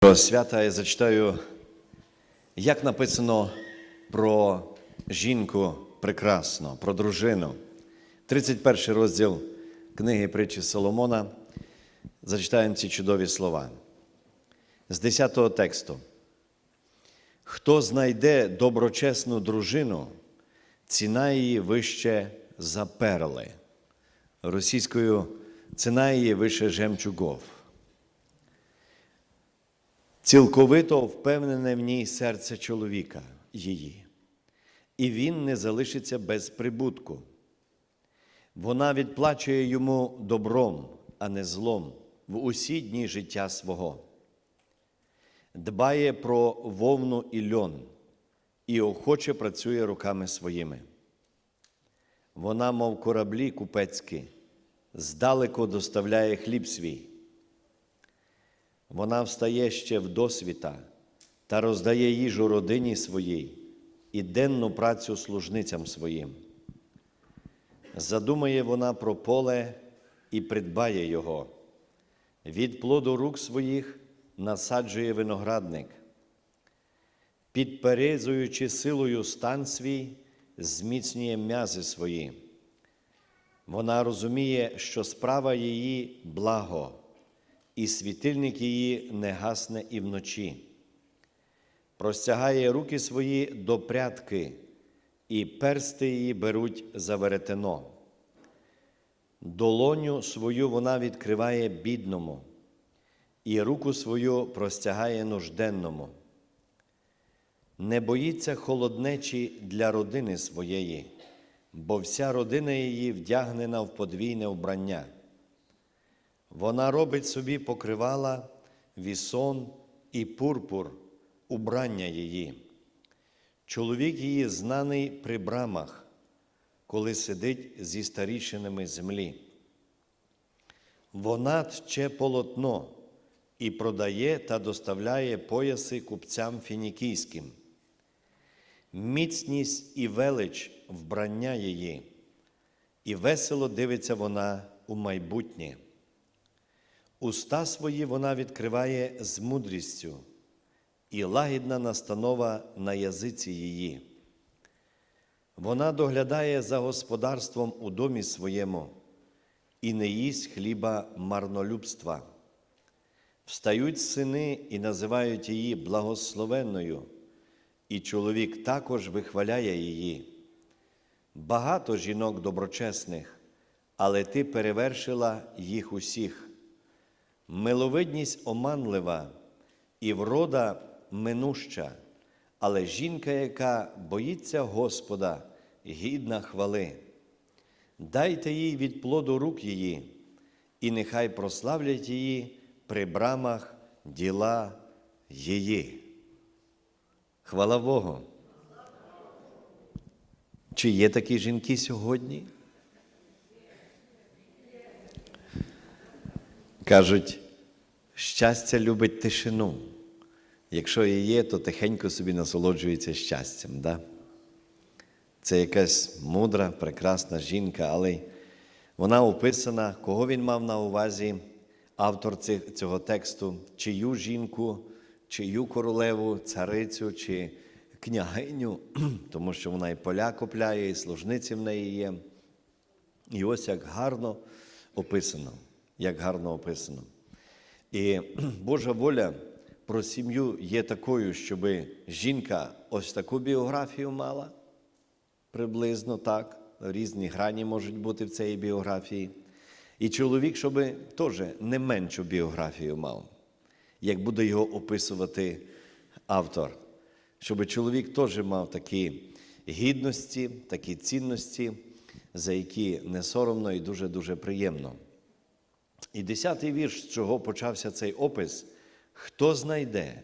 Свята я зачитаю, як написано про жінку прекрасно, про дружину. 31 розділ книги притчі Соломона. Зачитаємо ці чудові слова. З 10 тексту. Хто знайде доброчесну дружину, ціна її вище за перли. Російською ціна її вище жемчугов. Цілковито впевнене в ній серце чоловіка її, і він не залишиться без прибутку. Вона відплачує йому добром, а не злом в усі дні життя свого. Дбає про вовну і льон і охоче працює руками своїми. Вона, мов кораблі купецькі, здалеку доставляє хліб свій. Вона встає ще в досвіта та роздає їжу родині своїй і денну працю служницям своїм. Задумає вона про поле і придбає його. Від плоду рук своїх насаджує виноградник, підперезуючи силою стан свій, зміцнює м'язи свої. Вона розуміє, що справа її благо і світильник її не гасне і вночі. Простягає руки свої до прядки, і персти її беруть за веретено. Долоню свою вона відкриває бідному, і руку свою простягає нужденному. Не боїться холоднечі для родини своєї, бо вся родина її вдягнена в подвійне вбрання. Вона робить собі покривала, вісон і пурпур, убрання її. Чоловік її знаний при брамах, коли сидить зі старішинами землі. Вона тче полотно і продає та доставляє пояси купцям фінікійським. Міцність і велич вбрання її, і весело дивиться вона у майбутнє. Уста свої вона відкриває з мудрістю, і лагідна настанова на язиці її. Вона доглядає за господарством у домі своєму і не їсть хліба марнолюбства. Встають сини і називають її благословенною, і чоловік також вихваляє її. Багато жінок доброчесних, але ти перевершила їх усіх. Миловидність оманлива і врода минуща, але жінка, яка боїться Господа, гідна хвали. Дайте їй від плоду рук її, і нехай прославлять її при брамах діла її. Хвала Богу. Чи є такі жінки сьогодні? Кажуть, щастя любить тишину. Якщо і є, то тихенько собі насолоджується щастям. Да? Це якась мудра, прекрасна жінка, але вона описана, кого він мав на увазі, автор цього тексту, чию жінку, чию королеву, царицю чи княгиню, тому що вона і поля купляє, і служниці в неї є. І ось як гарно описано як гарно описано. І Божа воля про сім'ю є такою, щоб жінка ось таку біографію мала, приблизно так, різні грані можуть бути в цій біографії. І чоловік, щоб теж не меншу біографію мав, як буде його описувати автор, щоб чоловік теж мав такі гідності, такі цінності, за які не соромно і дуже-дуже приємно. І десятий вірш, з чого почався цей опис, хто знайде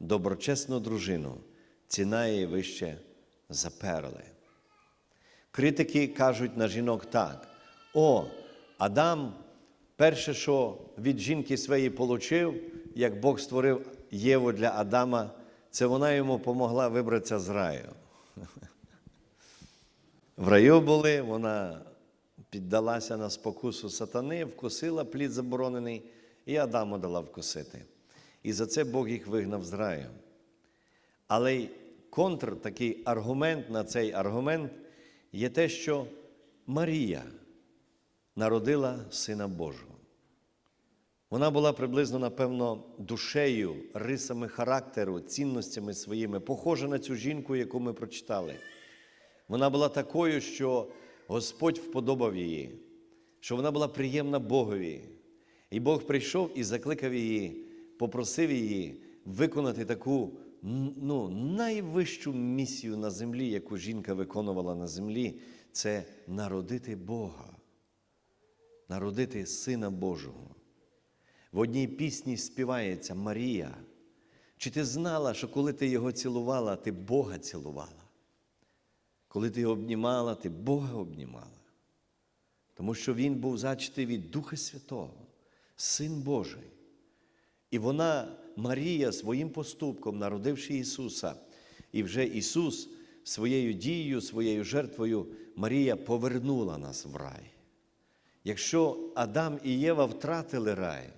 доброчесну дружину, ціна її вище за перли. Критики кажуть на жінок так: о, Адам, перше, що від жінки своєї получив, як Бог створив Єву для Адама, це вона йому помогла вибратися з раю. В раю були, вона піддалася на спокусу сатани, вкусила плід заборонений, і Адаму дала вкусити. і за це Бог їх вигнав з раю. Але контр, такий аргумент на цей аргумент є те, що Марія народила Сина Божого. Вона була приблизно, напевно, душею, рисами характеру, цінностями своїми, похожа на цю жінку, яку ми прочитали. Вона була такою, що Господь вподобав її, що вона була приємна Богові. І Бог прийшов і закликав її, попросив її виконати таку ну, найвищу місію на землі, яку жінка виконувала на землі, це народити Бога, народити Сина Божого. В одній пісні співається Марія. Чи ти знала, що коли ти його цілувала, ти Бога цілувала? Коли ти його обнімала, ти Бога обнімала. Тому що Він був зачатий від Духа Святого, Син Божий. І вона, Марія, своїм поступком, народивши Ісуса, і вже Ісус своєю дією, своєю жертвою, Марія повернула нас в рай. Якщо Адам і Єва втратили рай,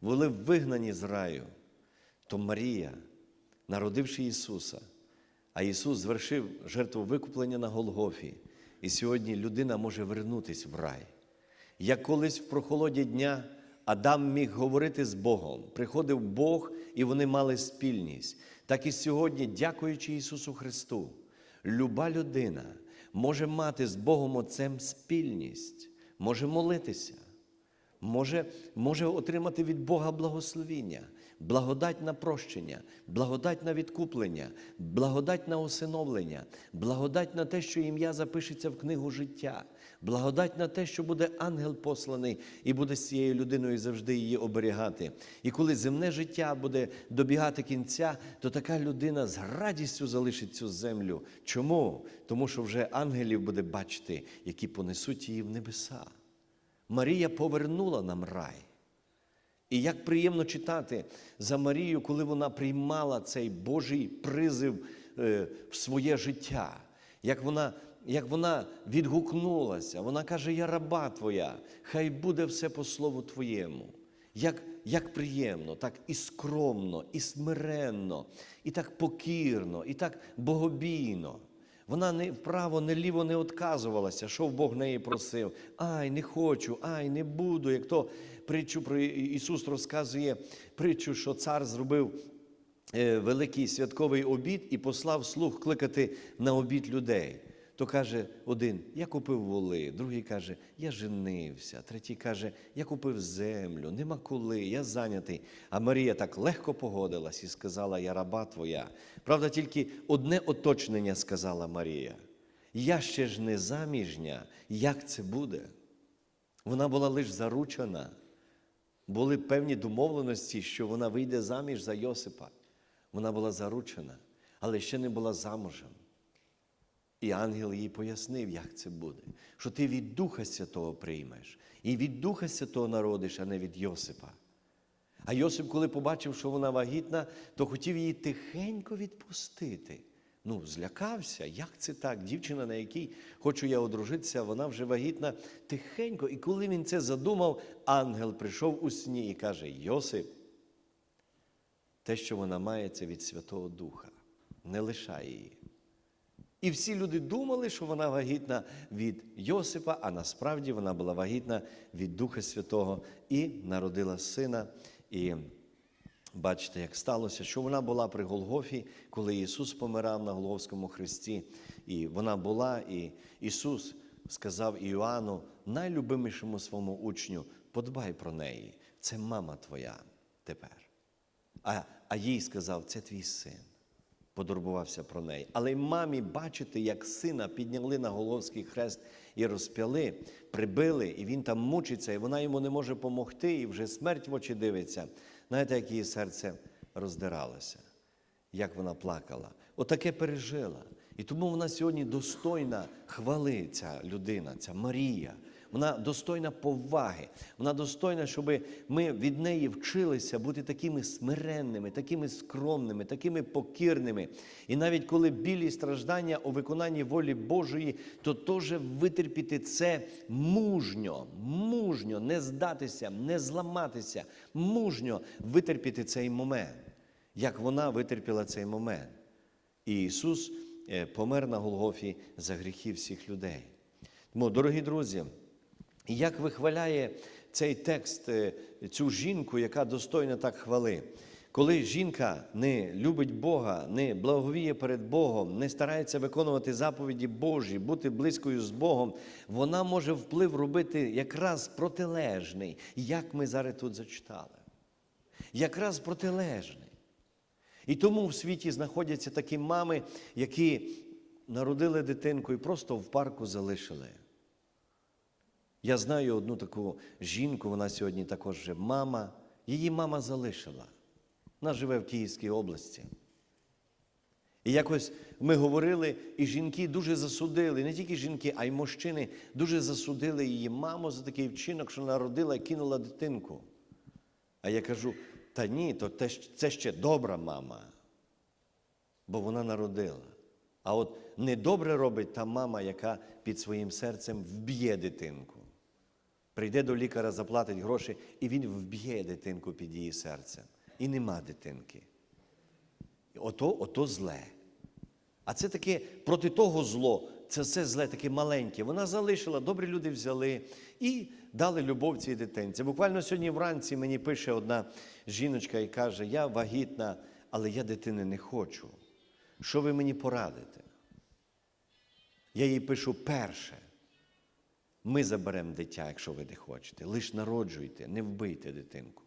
були вигнані з раю, то Марія, народивши Ісуса, а Ісус звершив жертву викуплення на Голгофі, і сьогодні людина може вернутися в рай. Як колись в прохолоді дня Адам міг говорити з Богом, приходив Бог, і вони мали спільність. Так і сьогодні, дякуючи Ісусу Христу, люба людина може мати з Богом Отцем спільність, може молитися може, може отримати від Бога благословіння, благодать на прощення, благодать на відкуплення, благодать на усиновлення, благодать на те, що ім'я запишеться в книгу життя, благодать на те, що буде ангел посланий і буде з цією людиною завжди її оберігати. І коли земне життя буде добігати кінця, то така людина з радістю залишить цю землю. Чому? Тому що вже ангелів буде бачити, які понесуть її в небеса. Марія повернула нам рай. І як приємно читати за Марію, коли вона приймала цей Божий призив е, в своє життя, як вона як вона відгукнулася, вона каже: Я раба Твоя, хай буде все по слову Твоєму. Як як приємно, так і скромно, і смиренно, і так покірно, і так богобійно. Вона не вправо, не ліво не відказувалася, що Бог неї просив. Ай, не хочу, ай, не буду. Як то притчу про Ісус розказує притчу, що цар зробив е, великий святковий обід і послав слух кликати на обід людей. То каже один: Я купив воли, другий каже, я женився, третій каже, я купив землю, нема коли, я зайнятий. А Марія так легко погодилась і сказала: Я раба твоя. Правда, тільки одне оточнення сказала Марія. Я ще ж не заміжня, як це буде? Вона була лише заручена. Були певні домовленості, що вона вийде заміж за Йосипа. Вона була заручена, але ще не була замужем. І ангел їй пояснив, як це буде, що ти від Духа Святого приймеш, і від Духа Святого народиш, а не від Йосипа. А Йосип, коли побачив, що вона вагітна, то хотів її тихенько відпустити. Ну, злякався, як це так? Дівчина, на якій хочу я одружитися, вона вже вагітна тихенько. І коли він це задумав, ангел прийшов у сні і каже: Йосип, те, що вона має, це від Святого Духа, не лишай її. І всі люди думали, що вона вагітна від Йосипа, а насправді вона була вагітна від Духа Святого і народила сина. І бачите, як сталося, що вона була при Голгофі, коли Ісус помирав на Голговському хресті. І вона була, і Ісус сказав Іоанну, найлюбимішому своєму учню, подбай про неї, це мама твоя тепер. А, а їй сказав, це твій син подурбувався про неї. Але й мамі бачити, як сина підняли на Головський хрест і розп'яли, прибили, і він там мучиться, і вона йому не може допомогти, і вже смерть в очі дивиться. Знаєте, як її серце роздиралося, як вона плакала. Отаке пережила. І тому вона сьогодні достойна хвали, ця людина, ця Марія. Вона достойна поваги, вона достойна, щоб ми від неї вчилися бути такими смиренними, такими скромними, такими покірними. І навіть коли білі страждання у виконанні волі Божої, то теж витерпіти це мужньо, мужньо, не здатися, не зламатися, мужньо витерпіти цей момент, як вона витерпіла цей момент. І Ісус е, помер на Голгофі за гріхи всіх людей. Тому, дорогі друзі, як вихваляє цей текст е, цю жінку, яка достойна так хвали. Коли жінка не любить Бога, не благовіє перед Богом, не старається виконувати заповіді Божі, бути близькою з Богом, вона може вплив робити якраз протилежний, як ми зараз тут зачитали. Якраз протилежний. І тому в світі знаходяться такі мами, які народили дитинку і просто в парку залишили. Я знаю одну таку жінку, вона сьогодні також вже мама. Її мама залишила. Вона живе в Київській області. І якось ми говорили, і жінки дуже засудили, не тільки жінки, а й мужчини дуже засудили її маму за такий вчинок, що народила і кинула дитинку. А я кажу: та ні, то це ще добра мама, бо вона народила. А от недобре робить та мама, яка під своїм серцем вб'є дитинку. Прийде до лікаря, заплатить гроші, і він вб'є дитинку під її серцем. І нема дитинки. Ото, ото зле. А це таке проти того зло, це все зле, таке маленьке. Вона залишила, добрі люди взяли і дали любов цій дитинці. Буквально сьогодні вранці мені пише одна жіночка і каже: Я вагітна, але я дитини не хочу. Що ви мені порадите? Я їй пишу перше. Ми заберемо дитя, якщо ви не хочете. Лиш народжуйте, не вбийте дитинку.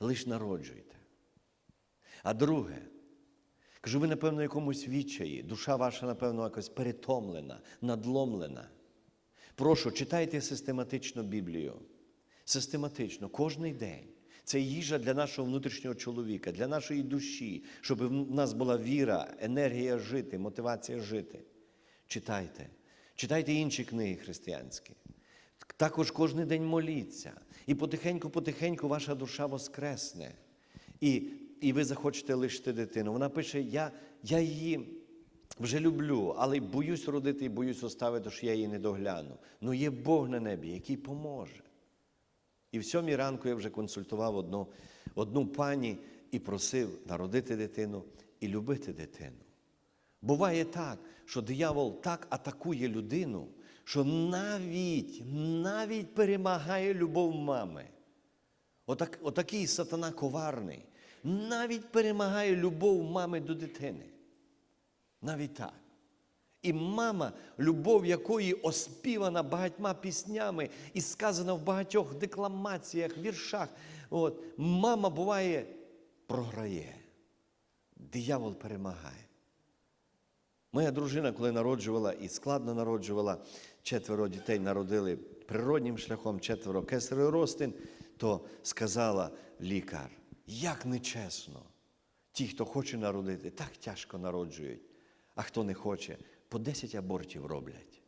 Лиш народжуйте. А друге, кажу, ви, напевно, якомусь відчаї, душа ваша, напевно, якось перетомлена, надломлена. Прошу, читайте систематично Біблію. Систематично, кожний день. Це їжа для нашого внутрішнього чоловіка, для нашої душі, щоб в нас була віра, енергія жити, мотивація жити. Читайте. Читайте інші книги християнські. Також кожен день моліться. І потихеньку-потихеньку ваша душа воскресне. І, і ви захочете лишити дитину. Вона пише: я, я її вже люблю, але боюсь родити і боюсь оставити, що я її не догляну. Ну є Бог на небі, який поможе. І в сьомій ранку я вже консультував одну, одну пані і просив народити дитину і любити дитину. Буває так, що диявол так атакує людину, що навіть, навіть перемагає любов мами. Отак, отакий сатана коварний, навіть перемагає любов мами до дитини. Навіть так. І мама, любов якої оспівана багатьма піснями і сказана в багатьох декламаціях, віршах. От, мама буває програє. Диявол перемагає. Моя дружина, коли народжувала і складно народжувала, четверо дітей народили природнім шляхом, четверо кесаревий ростин, то сказала лікар, як нечесно. Ті, хто хоче народити, так тяжко народжують, а хто не хоче, по 10 абортів роблять.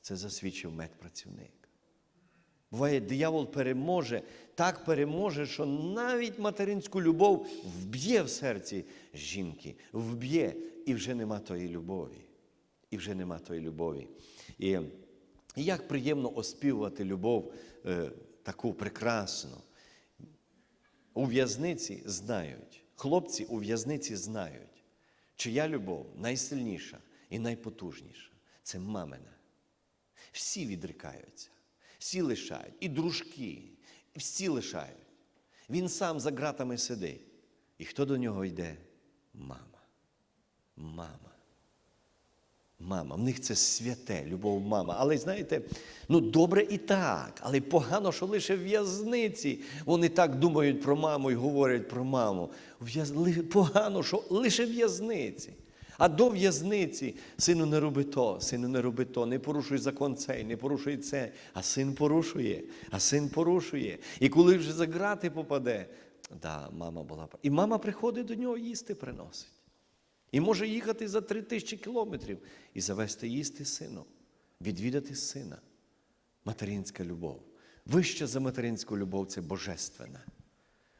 Це засвідчив медпрацівник. Буває, диявол переможе, так переможе, що навіть материнську любов вб'є в серці жінки, вб'є, і вже нема тої любові. І вже нема тої любові. І, і як приємно оспівувати любов е, таку прекрасну. У в'язниці знають, хлопці у в'язниці знають, чия любов найсильніша і найпотужніша це мамина. Всі відрікаються, всі лишають, і дружки, всі лишають. Він сам за ґратами сидить. І хто до нього йде? Мама. Мама. Мама, в них це святе, любов мама. Але знаєте, ну добре і так, але погано, що лише в'язниці вони так думають про маму і говорять про маму. Погано, що лише в'язниці. А до в'язниці сину не роби то, сину не роби то, не порушуй закон цей, не порушуй це. А син порушує, а син порушує. І коли вже за грати попаде, да, мама була. І мама приходить до нього їсти приносить. І може їхати за три тисячі кілометрів і завести їсти сину, відвідати сина. материнська любов. Вища за материнську любов це божественна.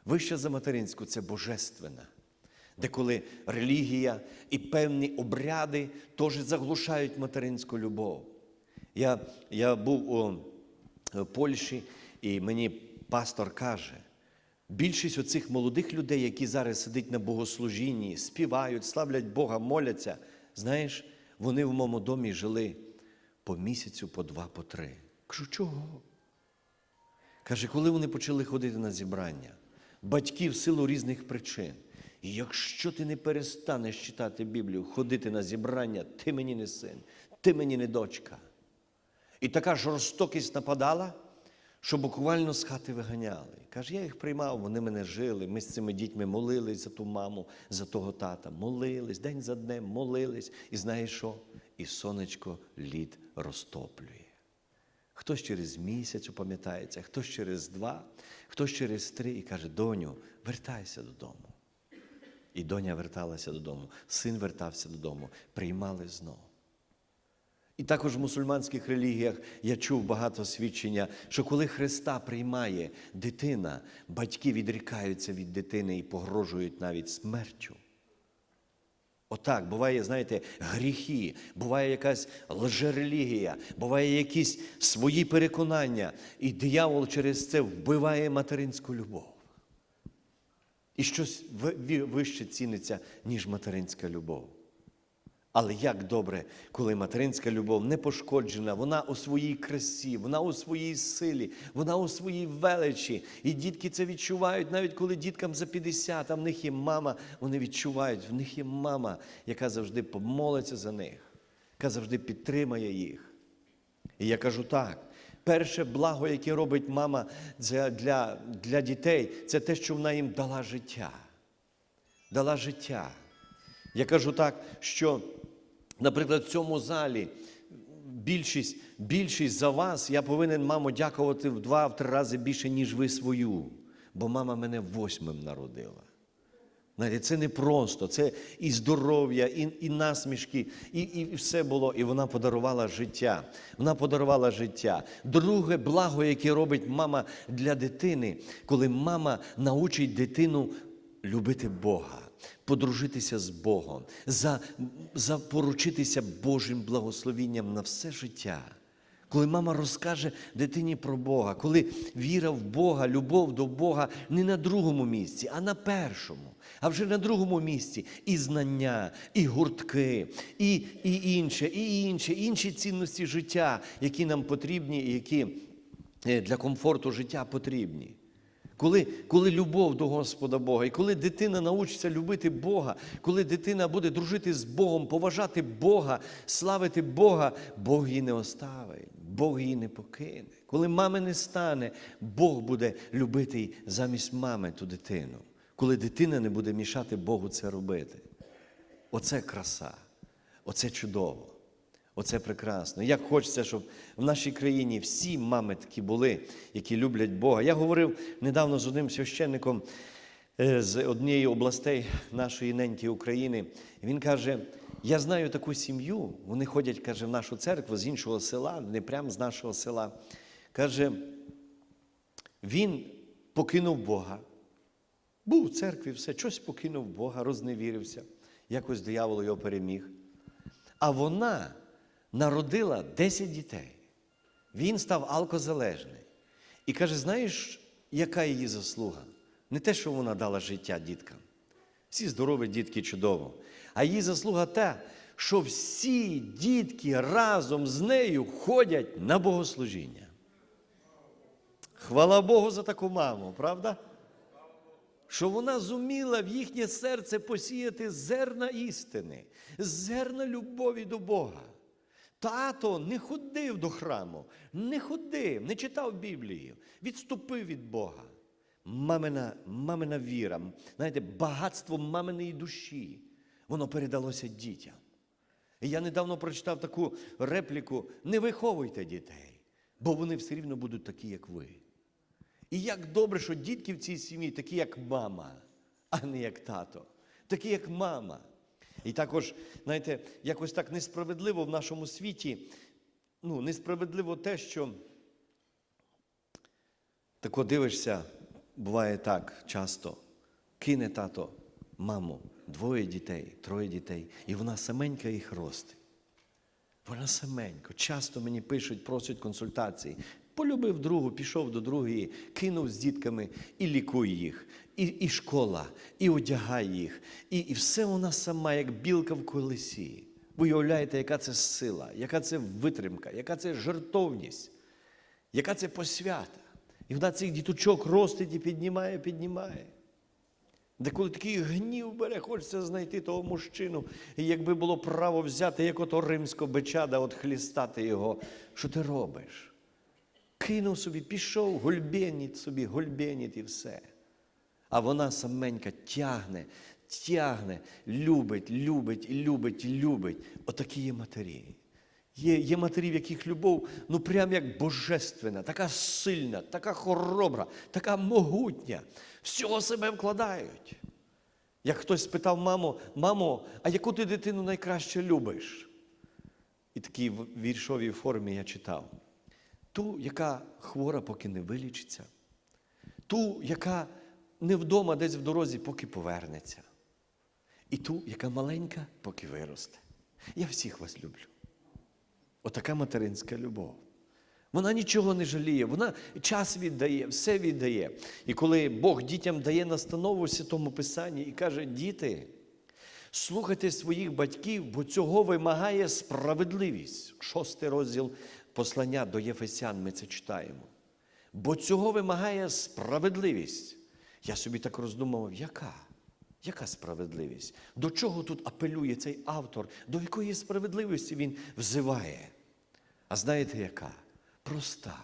Вища за материнську це божественна. Де коли релігія і певні обряди теж заглушають материнську любов. Я, я був у е, Польщі, і мені пастор каже, більшість оцих молодих людей, які зараз сидять на богослужінні, співають, славлять Бога, моляться, знаєш, вони в моєму домі жили по місяцю, по два, по три. Кажу, чого? Каже, коли вони почали ходити на зібрання, батьки в силу різних причин. І якщо ти не перестанеш читати Біблію, ходити на зібрання, ти мені не син, ти мені не дочка. І така жорстокість нападала, що буквально з хати виганяли. Каже, я їх приймав, вони мене жили. Ми з цими дітьми молились за ту маму, за того тата. Молились день за днем, молились. І знаєш що? І сонечко лід розтоплює. Хтось через місяць опам'ятається, хтось через два, хтось через три і каже: доню, вертайся додому. І доня верталася додому, син вертався додому, приймали знову. І також в мусульманських релігіях я чув багато свідчення, що коли Христа приймає дитина, батьки відрікаються від дитини і погрожують навіть смертю. Отак, буває, знаєте, гріхи, буває якась лжерелігія, буває якісь свої переконання, і диявол через це вбиває материнську любов. І щось вище ціниться, ніж материнська любов. Але як добре, коли материнська любов не пошкоджена, вона у своїй красі, вона у своїй силі, вона у своїй величі. І дітки це відчувають, навіть коли діткам за 50, а в них є мама, вони відчувають, в них є мама, яка завжди помолиться за них, яка завжди підтримає їх. І я кажу так. Перше благо, яке робить мама це для, для дітей, це те, що вона їм дала життя. Дала життя. Я кажу так, що, наприклад, в цьому залі більшість, більшість за вас я повинен, мамо, дякувати в два-три рази більше, ніж ви свою. Бо мама мене восьмим народила. Знаєте, це не просто, це і здоров'я, і, і насмішки, і, і все було. І вона подарувала життя. Вона подарувала життя. Друге благо, яке робить мама для дитини, коли мама научить дитину любити Бога, подружитися з Богом, за, запоручитися Божим благословінням на все життя. Коли мама розкаже дитині про Бога, коли віра в Бога, любов до Бога не на другому місці, а на першому, а вже на другому місці і знання, і гуртки, і, і інше, і інше, інші цінності життя, які нам потрібні, і які е, для комфорту життя потрібні. Коли, коли любов до Господа Бога, і коли дитина научиться любити Бога, коли дитина буде дружити з Богом, поважати Бога, славити Бога, Бог її не оставить, Бог її не покине. Коли мами не стане, Бог буде любити замість мами ту дитину. Коли дитина не буде мішати Богу це робити. Оце краса, оце чудово. Оце прекрасно. Як хочеться, щоб в нашій країні всі мами такі були, які люблять Бога. Я говорив недавно з одним священником е, з однієї областей нашої неньки України. Він каже: я знаю таку сім'ю, вони ходять, каже, в нашу церкву з іншого села, не прямо з нашого села. Каже, він покинув Бога. Був у церкві, все, щось покинув Бога, розневірився. Якось диявол його переміг. А вона народила 10 дітей. Він став алкозалежний. І каже: знаєш, яка її заслуга? Не те, що вона дала життя діткам. Всі здорові дітки чудово. А її заслуга та, що всі дітки разом з нею ходять на богослужіння. Хвала Богу за таку маму, правда? що вона зуміла в їхнє серце посіяти зерна істини, зерна любові до Бога. Тато не ходив до храму, не ходив, не читав Біблію, відступив від Бога. Мамина, мамина віра, знаєте, багатство маминої душі, воно передалося дітям. І я недавно прочитав таку репліку: не виховуйте дітей, бо вони все рівно будуть такі, як ви. І як добре, що дітки в цій сім'ї такі, як мама, а не як тато, такі, як мама. І також, знаєте, якось так несправедливо в нашому світі, ну, несправедливо те, що Так от дивишся, буває так часто. Кине тато, маму, двоє дітей, троє дітей, і вона саменька їх росте. Вона саменько. Часто мені пишуть, просять консультації. Полюбив другу, пішов до другої, кинув з дітками і лікуй їх, і, і школа, і одягай їх. І, і все вона сама, як білка в колесі. Ви уявляєте, яка це сила, яка це витримка, яка це жертовність, яка це посвята. І вона цих діточок ростить і піднімає, піднімає. Де коли такий гнів бере, хочеться знайти того мужчину, і якби було право взяти, як ото римського бича, да от хлістати його, що ти робиш? Кинув собі, пішов, гульбеніт собі, гульбеніт і все. А вона саменька тягне, тягне, любить, любить, любить, любить. Отакі є матері. Є, є матері, в яких любов, ну прям як божественна, така сильна, така хоробра, така могутня. Всього себе вкладають. Як хтось спитав маму, мамо, а яку ти дитину найкраще любиш? І такій в віршовій формі я читав. Ту, яка хвора, поки не вилічиться, ту, яка не вдома десь в дорозі, поки повернеться. І ту, яка маленька, поки виросте. Я всіх вас люблю. Отака материнська любов. Вона нічого не жаліє, вона час віддає, все віддає. І коли Бог дітям дає настанову в Святому Писанні і каже: діти, слухайте своїх батьків, бо цього вимагає справедливість. Шостий розділ послання до Єфесян ми це читаємо. Бо цього вимагає справедливість. Я собі так роздумував, яка? Яка справедливість? До чого тут апелює цей автор? До якої справедливості він взиває? А знаєте яка? Проста.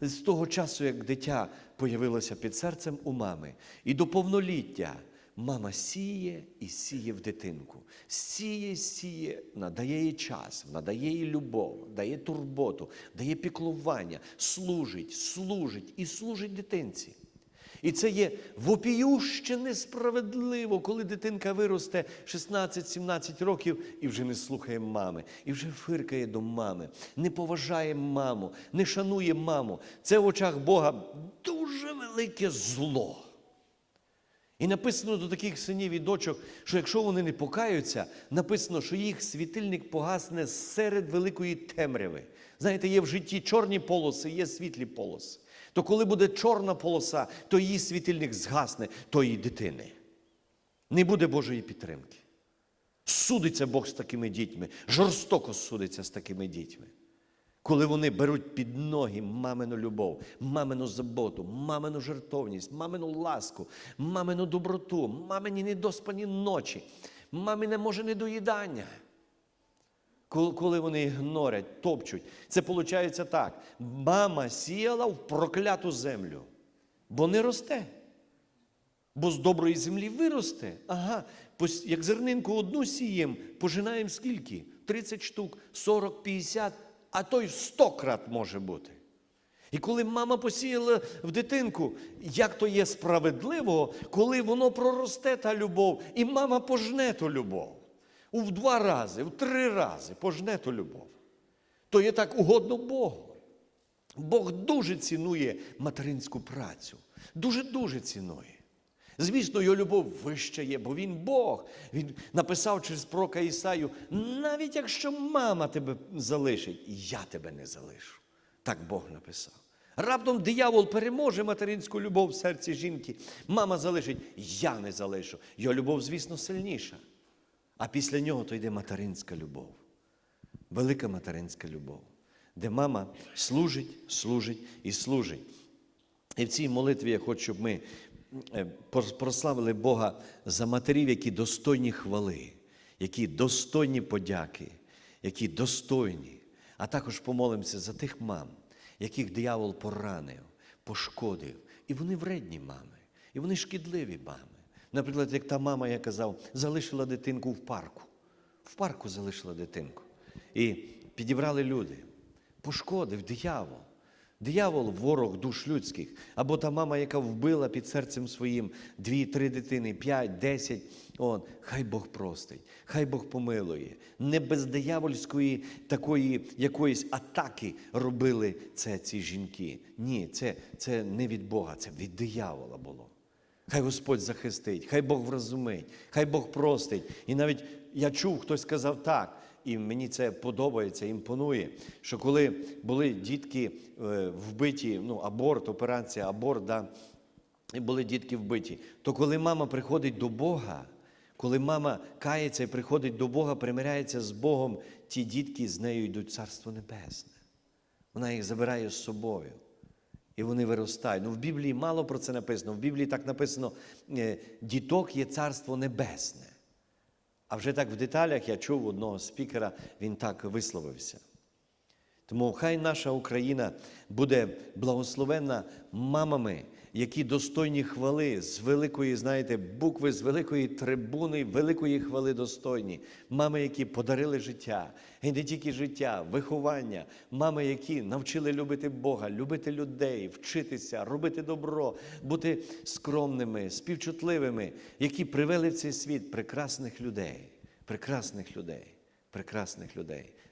З того часу, як дитя появилося під серцем у мами, і до повноліття мама сіє і сіє в дитинку. Сіє, сіє, надає їй час, надає їй любов, дає турботу, дає піклування, служить, служить і служить дитинці. І це є вопіюще несправедливо, коли дитинка виросте 16-17 років і вже не слухає мами, і вже фиркає до мами, не поважає маму, не шанує маму. Це в очах Бога дуже велике зло. І написано до таких синів і дочок, що якщо вони не покаються, написано, що їх світильник погасне серед великої темряви. Знаєте, є в житті чорні полоси, є світлі полоси. То коли буде чорна полоса, то її світильник згасне, то її дитини. Не буде Божої підтримки. Судиться Бог з такими дітьми, жорстоко судиться з такими дітьми. Коли вони беруть під ноги мамину любов, мамину заботу, мамину жертовність, мамину ласку, мамину доброту, мамині недоспані ночі, мамине може недоїдання. Коли- вони ігнорять, топчуть, це виходить так. Мама сіяла в прокляту землю, бо не росте. Бо з доброї землі виросте. Ага, як зернинку одну сієм, пожинаємо скільки? 30 штук, 40, 50, а то й в 100 крат може бути. І коли мама посіяла в дитинку, як то є справедливо, коли воно проросте та любов, і мама пожне ту любов. В два рази, в три рази пожне ту любов. То є так угодно Богу. Бог дуже цінує материнську працю. Дуже-дуже цінує. Звісно, його любов вища є, бо він Бог. Він написав через пророка Ісаю: навіть якщо мама тебе залишить, я тебе не залишу. Так Бог написав. Раптом диявол переможе материнську любов в серці жінки. Мама залишить, я не залишу. Його любов, звісно, сильніша. А після нього то йде материнська любов. Велика материнська любов, де мама служить, служить і служить. І в цій молитві я хочу, щоб ми е, прославили Бога за матерів, які достойні хвали, які достойні подяки, які достойні. А також помолимося за тих мам, яких диявол поранив, пошкодив. І вони вредні мами, і вони шкідливі мами. Наприклад, як та мама, я казав, залишила дитинку в парку. В парку залишила дитинку. І підібрали люди. Пошкодив диявол. Диявол ворог душ людських, або та мама, яка вбила під серцем своїм дві-три дитини, п'ять, десять. Он, хай Бог простить, хай Бог помилує. Не без диявольської такої якоїсь атаки робили це ці жінки. Ні, це, це не від Бога, це від диявола було. Хай Господь захистить, хай Бог вразумить, хай Бог простить. І навіть я чув, хтось сказав так, і мені це подобається, імпонує, що коли були дітки е, вбиті, ну, аборт, операція, аборт, да, і були дітки вбиті, то коли мама приходить до Бога, коли мама кається і приходить до Бога, примиряється з Богом, ті дітки з нею йдуть в Царство Небесне. Вона їх забирає з собою. І вони виростають. Ну, в Біблії мало про це написано. В Біблії так написано: е, діток є царство небесне. А вже так в деталях я чув одного спікера, він так висловився. Тому хай наша Україна буде благословенна мамами, які достойні хвали з великої, знаєте, букви, з великої трибуни, великої хвали достойні. Мами, які подарили життя, і не тільки життя, виховання, мами, які навчили любити Бога, любити людей, вчитися, робити добро, бути скромними, співчутливими, які привели в цей світ прекрасних людей, прекрасних людей прекрасних людей.